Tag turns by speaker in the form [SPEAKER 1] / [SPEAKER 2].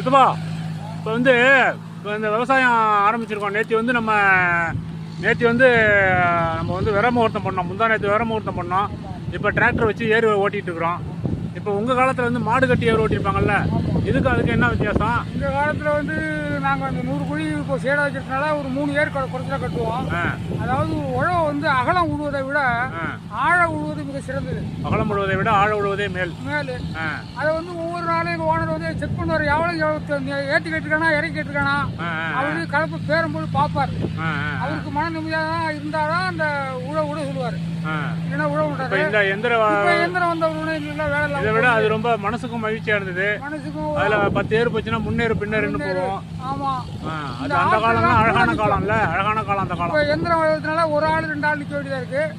[SPEAKER 1] சித்தப்பா இப்போ வந்து இப்போ இந்த விவசாயம் ஆரம்பிச்சிருக்கோம். நேற்று வந்து நம்ம நேற்று வந்து நம்ம வந்து விர முகூர்த்தம் பண்ணோம். முந்தா நேற்று விர முகூர்த்தம் பண்ணோம். இப்போ டிராக்டர் வச்சு ஏர் ஓட்டிட்டு இருக்கிறோம் இப்போ உங்கள் காலத்தில் வந்து மாடு கட்டி ஏர் ஓட்டியிருப்பாங்கல்ல இதுக்கு அதுக்கு என்ன வித்தியாசம்?
[SPEAKER 2] இந்த காலத்தில் வந்து நாங்கள் அந்த நூறு குழி இப்போ சேடை வச்சிருக்கனால ஒரு மூணு ஏர் குறைச்சலா கட்டுவோம். அதாவது உழவு வந்து அகலம் உழுவதை விட ஆழ உழுவது மிக சிறந்தது.
[SPEAKER 1] அகலம் விடுவதை விட ஆழ விடுவதே மேல்.
[SPEAKER 2] மேலு. அதை வந்து ஒவ்வொரு எங்கள் ஓனர் வந்து செக் பண்ணுவார். எவ்வளோ எவ்வளோ ஏற்றி கேட்டுருக்கானா இறக்கி கேட்டுருக்கானா? அவரு கலப்பு பேரும்போது பார்ப்பார். அவருக்கு மன நிம்மதியாக தான் இருந்தால் தான் அந்த உழ உழ சொல்லுவார்.
[SPEAKER 1] ஆ.
[SPEAKER 2] இல்லைன்னா உழ
[SPEAKER 1] இப்போ
[SPEAKER 2] விட்டாரு
[SPEAKER 1] இந்த எந்திர
[SPEAKER 2] இப்போ எந்திரம் வந்த உடனே வேலை
[SPEAKER 1] இதை விட அது ரொம்ப மனசுக்கும் மகிழ்ச்சியா இருந்தது.
[SPEAKER 2] மனசுக்கும்
[SPEAKER 1] அதுல பத்து ஏர் போச்சுன்னா முன்னேறு பின்னேறுன்னு போவோம்.
[SPEAKER 2] ஆமாம்
[SPEAKER 1] ஆ, அது அந்த காலம் அழகான காலம்ல அழகான அந்த காலம்
[SPEAKER 2] எந்திரம் வளர்றதுனால ஒரு ஆள் ரெண்டு ஆள் நிற்க வேண்டியதாக இருக்கு.